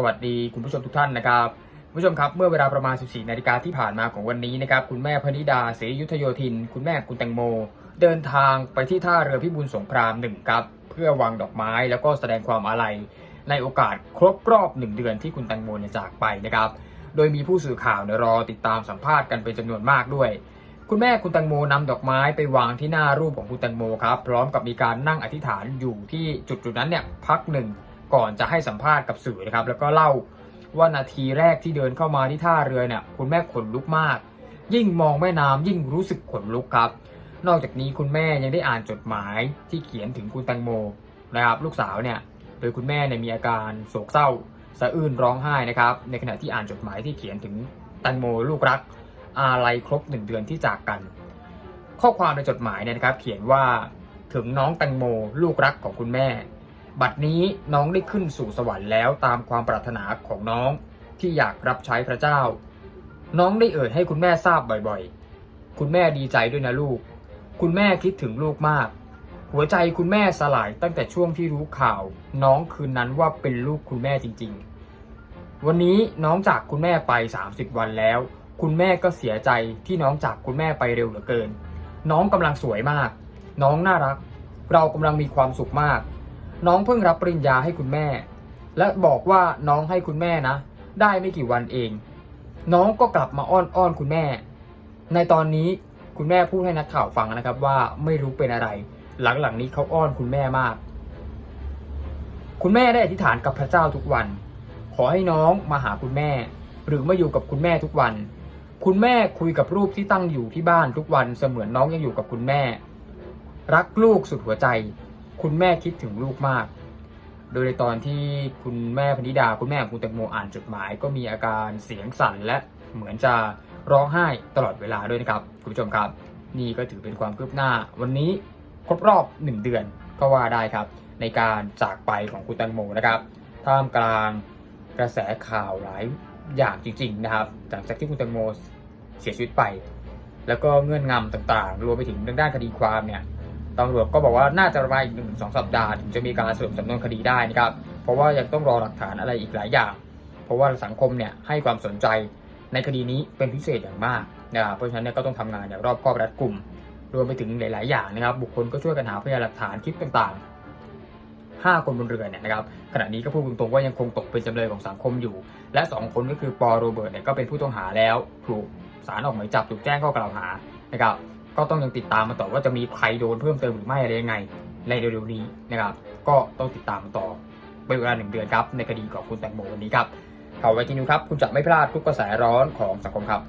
สวัสดีคุณผู้ชมทุกท่านนะครับผู้ชมครับเมื่อเวลาประมาณ 14 นาฬิกาที่ผ่านมาของวันนี้นะครับคุณแม่พนิดาศรียุทธโยธิน คุณแม่คุณแตงโม เดินทางไปที่ท่าเรือพิบูลสงครามหนึ่งครับเพื่อวางดอกไม้แล้วก็แสดงความอาลัยในโอกาสครบรอบหนึ่งเดือนที่คุณแตงโมจากไปนะครับโดยมีผู้สื่อข่าวเนี่รอติดตามสัมภาษณ์กันเป็นจำนวนมากด้วยคุณแม่คุณแตงโมนำดอกไม้ไปวางที่หน้ารูปของคุณแตงโมครับ พร้อมกับมีการนั่งอธิษฐานอยู่ที่จุดจุดนั้นเนี่ยพักหนึ่ง ก่อนจะให้สัมภาษณ์กับสื่อนะครับ แล้วก็เล่าว่านาทีแรกที่เดินเข้ามาที่ท่าเรือเนี่ย คุณแม่ขนลุกมาก ยิ่งมองแม่น้ำยิ่งรู้สึกขนลุกครับ นอกจากนี้คุณแม่ยังได้อ่านจดหมายที่เขียนถึงคุณแตงโมนะครับลูกสาวเนี่ยโดยคุณแม่เนี่ยมีอาการโศกเศร้าสะอื้นร้องไห้นะครับ ในขณะที่อ่านจดหมายที่เขียนถึงแตงโมลูกรัก อาลัยครบหนึ่งเดือนที่จากกัน ข้อความในจดหมายเนี่ยนะครับ เขียนว่าถึงน้องแตงโมลูกรักของคุณแม่ บัดนี้น้องได้ขึ้นสู่สวรรค์แล้วตามความปรารถนาของน้องที่อยากรับใช้พระเจ้า น้องได้เอ่ยให้คุณแม่ทราบบ่อยๆ คุณแม่ดีใจด้วยนะลูก คุณแม่คิดถึงลูกมาก หัวใจคุณแม่สลายตั้งแต่ช่วงที่รู้ข่าว น้องคืนนั้นว่าเป็นลูกคุณแม่จริงๆ วันนี้น้องจากคุณแม่ไป 30 วันแล้ว คุณแม่ก็เสียใจที่น้องจากคุณแม่ไปเร็วเหลือเกิน น้องกำลังสวยมาก น้องน่ารัก เรากำลังมีความสุขมาก น้องเพิ่งรับปริญญาให้คุณแม่ และบอกว่าน้องให้คุณแม่นะ ได้ไม่กี่วันเอง น้องก็กลับมาอ้อนอ้อนคุณแม่ ในตอนนี้คุณแม่พูดให้นักข่าวฟังนะครับว่าไม่รู้เป็นอะไร หลังๆนี้เขาอ้อนคุณแม่มาก คุณแม่ได้อธิษฐานกับพระเจ้าทุกวัน ขอให้น้องมาหาคุณแม่ หรือมาอยู่กับคุณแม่ทุกวัน คุณแม่คุยกับรูปที่ตั้งอยู่ที่บ้านทุกวันเสมือนน้องยังอยู่กับคุณแม่ รักลูกสุดหัวใจ คุณแม่คิดถึงลูกมาก โดยในตอนที่คุณแม่พนิดาคุณแม่ของคุณแตงโมอ่านจดหมาย ก็มีอาการเสียงสั่นและเหมือนจะร้องไห้ตลอดเวลาด้วยนะครับคุณผู้ชมครับ นี่ก็ถือเป็นความคืบหน้า วันนี้ครบรอบ 1 เดือนก็ว่าได้ครับ ในการจากไปของคุณแตงโมนะครับท่ามกลางกระแสข่าวหลายอย่างจริง ๆ นะครับหลังจากที่คุณแตงโมเสียชีวิตไป แล้วก็เงื่อนงำต่างๆ รวมไปถึงทางด้านคดีความเนี่ย ตำรวจก็บอกว่าน่าจะประมาณอีกหนึ่งสองสัปดาห์ถึงจะมีการสรุปสำนวนคดีได้นะครับ เพราะว่ายังต้องรอหลักฐานอะไรอีกหลายอย่าง เพราะว่าสังคมเนี่ยให้ความสนใจในคดีนี้เป็นพิเศษอย่างมากนะครับเพราะฉะนั้นก็ต้องทำงานอย่างรอบคอบรัดกุม รวมไปถึงหลาย ๆ อย่างนะครับ บุคคลก็ช่วยกันหาพยานหลักฐานคลิปต่าง ๆ 5 คนบนเรือเนี่ยนะครับขณะนี้ก็พูดตรงๆว่ายังคงตกเป็นจำเลยของสังคมอยู่ และ 2 คนก็คือปอโรเบิร์ตเนี่ยก็เป็นผู้ต้องหาแล้วถูกศาลออกหมายจับถูกแจ้งข้อกล่าวหานะครับ ก็ต้องยังติดตามมาต่อว่าจะมีใครโดนเพิ่มเติมหรือไม่อะไรยังไง ในเร็วๆนี้นะครับ ก็ต้องติดตามมาต่อเป็นเวลาหนึ่งเดือนครับในคดีของคุณแตงโมวันนี้ครับข่าวไวทีนิวครับ คุณจะไม่พลาดทุกกระแสร้อนของสังคมครับ